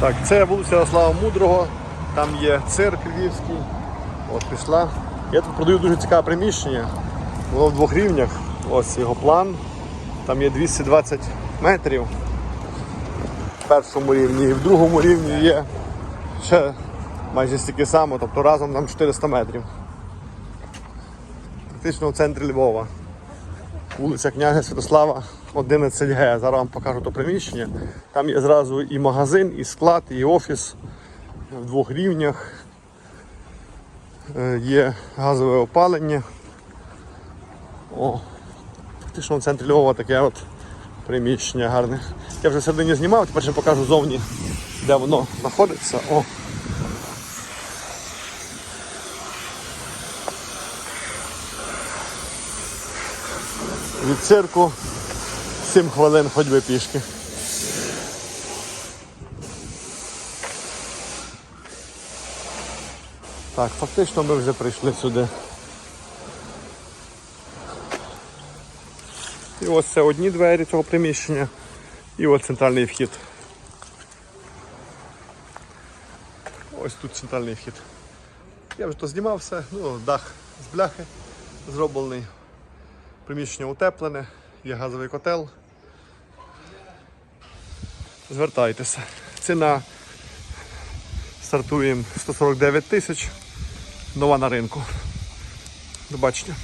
Так, це вулиця Ярослава Мудрого, там є цирк львівський. От пішла. Я тут продаю дуже цікаве приміщення. Воно в двох рівнях. Ось його план. Там є 220 метрів в першому рівні і в другому рівні є ще майже стільки само, тобто разом там 400 метрів. Практично в центрі Львова. Вулиця князя Святослава 11Г. Зараз вам покажу то приміщення. Там є зразу і магазин, і склад, і офіс в двох рівнях. Е, Є газове опалення. О, фактично в центрі Львова таке от приміщення гарне. Я вже всередині знімав, тепер ще покажу зовні, де воно знаходиться. О. Від цирку 7 хвилин ходьби пішки. Так, фактично ми вже прийшли сюди. І ось це одні двері цього приміщення. І ось центральний вхід. Ось тут центральний вхід. Я вже то знімав все, ну, дах з бляхи зроблений. Приміщення утеплене, є газовий котел. Звертайтеся. Ціна стартуємо 149 тисяч. Нова на ринку. До бачення.